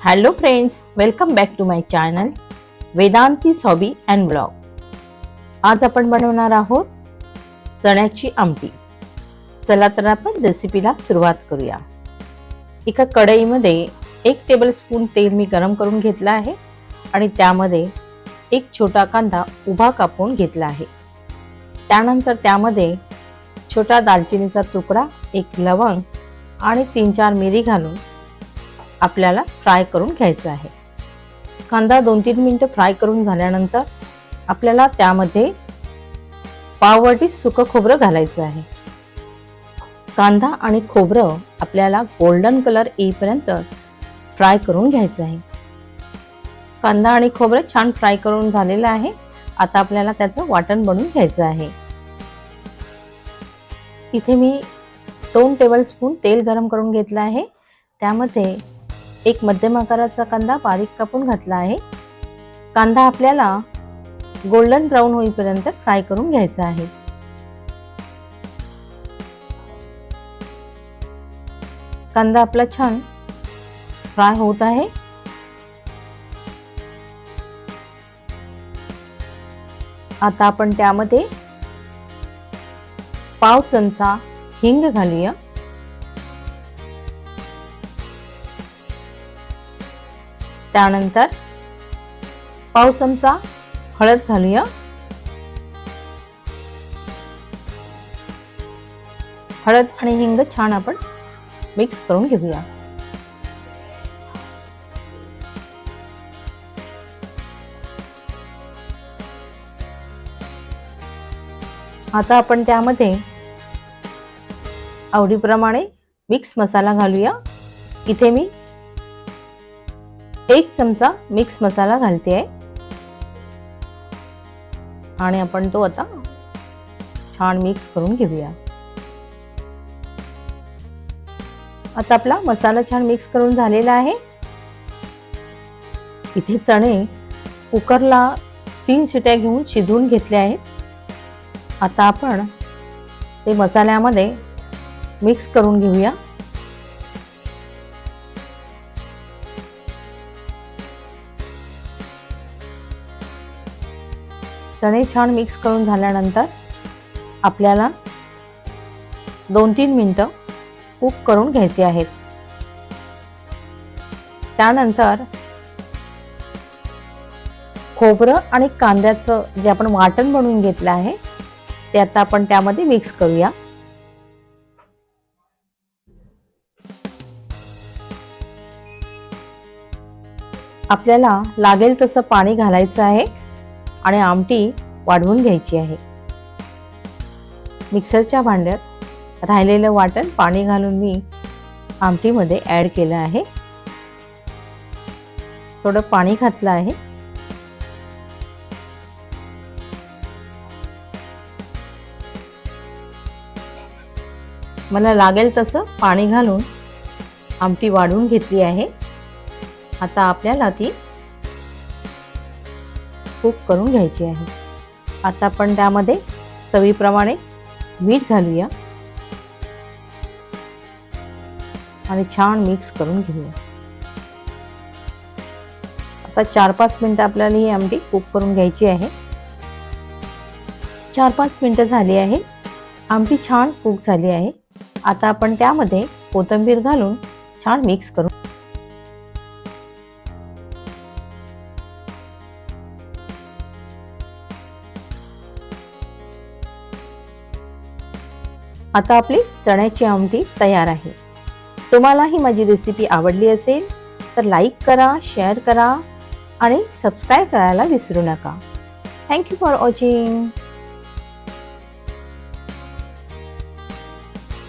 Hello friends welcome back to my channel Vedanti hobby and blog आज आपण बनवणार आहोत चण्याची आमटी. चला तर आपण रेसिपीला सुरुवात करूया. एका कढईमध्ये एक टेबलस्पून तेल मी गरम करून घेतलं आहे आणि त्यामध्ये एक छोटा कांदा उभा कापून घेतला आहे. त्यानंतर त्यामध्ये छोटा दालचिनीचा तुकडा एक लवंग आणि तीन चार मिरी घालून आपल्याला फ्राय करून घ्यायचं आहे. कांदा दोन तीन मिनटं फ्राय करून झाल्यानंतर आपल्याला त्यामध्ये पाववाटी सुकं खोबरं घालायचं आहे. कांदा आणि खोबरं आपल्याला गोल्डन कलर येईपर्यंत फ्राय करून घ्यायचं आहे. कांदा आणि खोबरं छान फ्राय करून झालेलं आहे. आता आपल्याला त्याचं वाटण बनवून घ्यायचं आहे. इथे मी दोन टेबलस्पून तेल गरम करून घेतलं आहे. त्यामध्ये एक मध्यम आकाराचा कांदा बारीक कापून घातला आहे. कांदा आपल्याला गोल्डन ब्राऊन होईपर्यंत फ्राय करून घ्यायचा आहे. कांदा आपला छान फ्राय होत आहे. आता आपण त्यामध्ये पाव चमचा हिंग घालूया. त्यानंतर पाव चमचा हळद घालूया. हळद आणि हिंग छान आपण मिक्स करून घेऊया. आता आपण त्यामध्ये आवडीप्रमाणे मिक्स मसाला घालूया. इथे मी एक चमचा मिक्स मसाला घालते आहे आणि आपण तो आता छान मिक्स करून घेऊया. आता आपला मसाला छान मिक्स करून झालेला आहे. इथे चणे कुकरला तीन शिट्या घेऊन शिजवून घेतले आहेत. आता आपण ते मसाल्यामध्ये मिक्स करून घेऊया. चणे छान मिक्स करून झाल्यानंतर आपल्याला दोन तीन मिनटं कुक करून घ्यायचे आहेत. त्यानंतर खोबरं आणि कांद्याचं जे आपण वाटण बनवून घेतलं आहे ते आता आपण त्यामध्ये मिक्स करूया. आपल्याला लागेल तसं पाणी घालायचं आहे. आणि आमटी वाढवून घ्यायची आहे. मिक्सरच्या भांड्यात राहिलेलं वाटण पाणी घालून मी आमटीमध्ये ॲड केलं आहे. थोडं पाणी घातलं आहे. मला लागेल तसं पाणी घालून आमटी वाढवून घेतली आहे. आता आपल्याला ती कुक करून घ्यायची आहे. आता आपण त्यामध्ये चवीप्रमाणे मीठ घालूया. आणि छान मिक्स करून घेऊया. आता चार पाच मिनटं आपल्याला ही आमटी कुक करून घ्यायची आहे. चार पाच मिनटं झाली आहे. आमटी छान कुक झाली आहे. आता आपण त्यामध्ये कोथिंबीर घालून छान मिक्स करून आता आपली चण्याची आमटी तयार आहे. तुम्हाला ही माझी रेसिपी आवडली असेल तर लाईक करा शेअर करा आणि सबस्क्राईब करायला विसरू नका. Thank you for watching